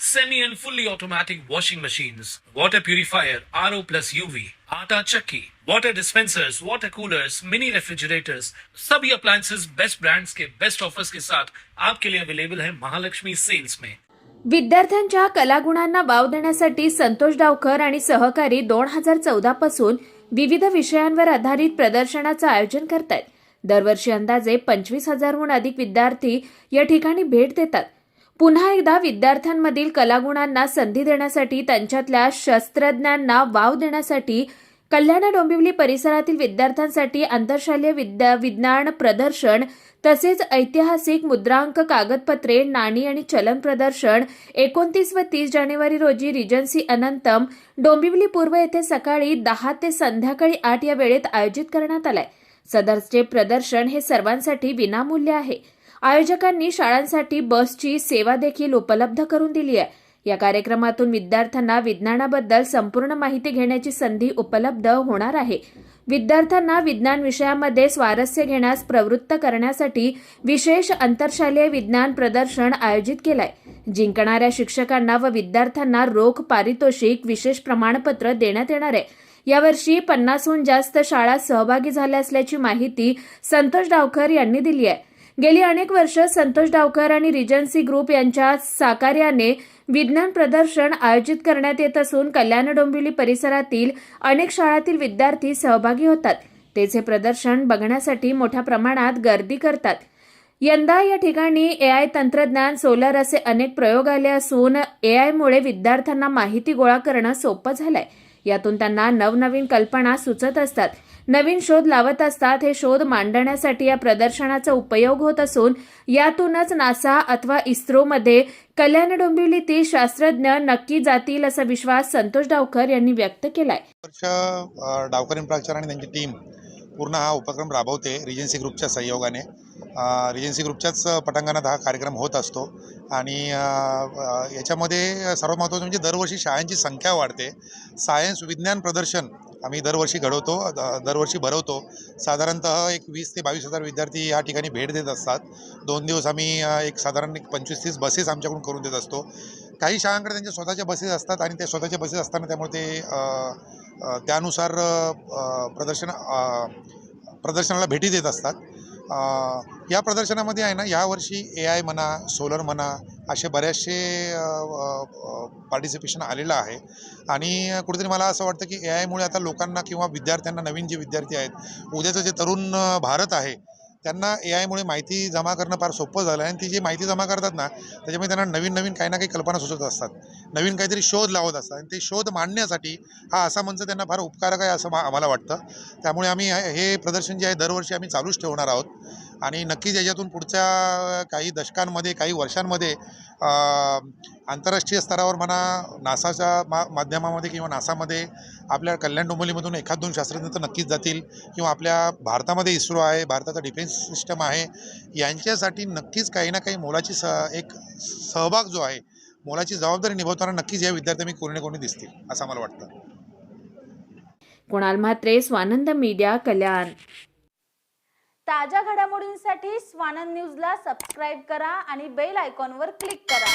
semi and fully automatic washing machines, water purifier, RO plus UV, आटा चक्की, water dispensers, water coolers, mini refrigerators, सभी appliances best brands के best offers के साथ आपके लिए अवेलेबल है महालक्ष्मी सेल्स में विद्यार्थ्यांच्या कलागुणांना वाव देण्यासाठी संतोष डावकर आणि सहकारी दोन हजार चौदा पासून विविध विषयांवर आधारित प्रदर्शनाचं आयोजन करतायत. दरवर्षी अंदाजे पंचवीस हजारहून अधिक विद्यार्थी या ठिकाणी भेट देतात. पुन्हा एकदा विद्यार्थ्यांमधील कलागुणांना संधी देण्यासाठी त्यांच्यातल्या शस्त्रज्ञांना वाव देण्यासाठी कल्याण डोंबिवली परिसरातील विद्यार्थ्यांसाठी आंतरशालेय विद्या विज्ञान प्रदर्शन तसेच ऐतिहासिक मुद्रांक कागदपत्रे नाणी आणि चलन प्रदर्शन एकोणतीस व तीस जानेवारी रोजी रिजन्सी अनंतम डोंबिवली पूर्व येथे सकाळी दहा ते संध्याकाळी आठ या वेळेत आयोजित करण्यात आलंय. सदरचे प्रदर्शन हे सर्वांसाठी विनामूल्य आहे. आयोजकांनी शाळांसाठी बसची सेवा देखील उपलब्ध करून दिली आहे. या कार्यक्रमातून विद्यार्थ्यांना विज्ञानाबद्दल संपूर्ण माहिती घेण्याची संधी उपलब्ध होणार आहे. विद्यार्थ्यांना विज्ञान विषयामध्ये स्वारस्य घेण्यास प्रवृत्त करण्यासाठी विशेष आंतरशालेय विज्ञान प्रदर्शन आयोजित केलंय. जिंकणाऱ्या शिक्षकांना व विद्यार्थ्यांना रोख पारितोषिक विशेष प्रमाणपत्र देण्यात येणार आहे. यावर्षी पन्नासहून जास्त शाळा सहभागी झाल्या असल्याची माहिती संतोष डावकर यांनी दिली आहे. गेली अनेक वर्ष संतोष डावकर आणि रिजन्सी ग्रुप यांच्या साकार्याने विज्ञान प्रदर्शन आयोजित करण्यात येत असून कल्याण डोंबिवली परिसरातील अनेक शाळातील विद्यार्थी सहभागी होतात. तेच हे प्रदर्शन बघण्यासाठी मोठ्या प्रमाणात गर्दी करतात. यंदा या ठिकाणी ए आय तंत्रज्ञान सोलर असे अनेक प्रयोग आले असून ए आयमुळे विद्यार्थ्यांना माहिती गोळा करणं सोपं झालंय. यातून त्यांना नवनवीन कल्पना सुचत असतात. नवीन शोध लावत असतात हे शोध मांडण्यासाठी या प्रदर्शनाचा उपयोग होत असून यातूनच नासा अथवा इस्रोमध्ये कल्याण डोंबिवलीतील शास्त्रज्ञ नक्की जातील असा विश्वास संतोष डावकर यांनी व्यक्त केलाय. डावकर आणि त्यांची टीम पूर्ण हा उपक्रम राबवते रिजन्सी ग्रुपच्या सहयोगाने. रिजन्सी ग्रुपच्याच पटांगणात हा कार्यक्रम होत असतो. आणि याच्यामध्ये सर्वात महत्त्वाचं म्हणजे दरवर्षी शाळांची संख्या वाढते. सायन्स विज्ञान प्रदर्शन आम्ही दरवर्षी घडवतो द- दरवर्षी भरवतो. साधारणतः एक वीस ते बावीस हजार विद्यार्थी या ठिकाणी भेट देत असतात. दोन दिवस आम्ही एक साधारण एक पंचवीस तीस बसेस आमच्याकडून करून देत असतो. काही शाळांकडे त्यांच्या स्वतःच्या बसेस असतात आणि त्या स्वतःच्या बसेस असताना त्यामुळे ते त्यानुसार प्रदर्शन प्रदर्शनाला भेटी देत असतात. या प्रदर्शनामध्ये आहे ना यावर्षी ए आय म्हणा सोलर म्हणा असे बरेचसे पार्टिसिपेशन आलेलं आहे. आणि कुठेतरी मला असं वाटतं की ए आयमुळे आता लोकांना किंवा विद्यार्थ्यांना नवीन जे विद्यार्थी आहेत उद्याचं जे तरुण भारत आहे त्यांना ए आयमुळे माहिती जमा करणं फार सोपं झालं आहे आणि ती जी माहिती जमा करतात ना त्याच्यामुळे त्यांना नवीन नवीन काही ना काही कल्पना सुचत असतात. नवीन काहीतरी शोध लावत असतात आणि ते शोध मांडण्यासाठी हा असा मंच त्यांना फार उपकारक आहे असं मा आम्हाला वाटतं. त्यामुळे आम्ही हे प्रदर्शन जे आहे दरवर्षी आम्ही चालूच ठेवणार आहोत. आणि नक्कीच याच्यातून पुढच्या काही दशकांमध्ये काही वर्षांमध्ये आंतरराष्ट्रीय स्तरावर म्हणा नासाच्या मा माध्यमामध्ये किंवा नासामध्ये आपल्या कल्याण डोंबोलीमधून एखाद दोन शास्त्रज्ञ तर नक्कीच जातील किंवा आपल्या भारतामध्ये इस्रो आहे भारताचा डिफेन्स सिस्टम आहे यांच्यासाठी नक्कीच काही ना काही मोलाची स एक सहभाग जो आहे मोलाची जबाबदारी निभावताना नक्कीच या विद्यार्थ्यांनी कोणी ना कोणी दिसतील असं मला वाटतं. कुणाल म्हात्रे स्वानंद मीडिया कल्याण. ताज्या घडामोडींसाठी स्वानंद न्यूजला सबस्क्राईब करा आणि बेल आयकॉनवर क्लिक करा.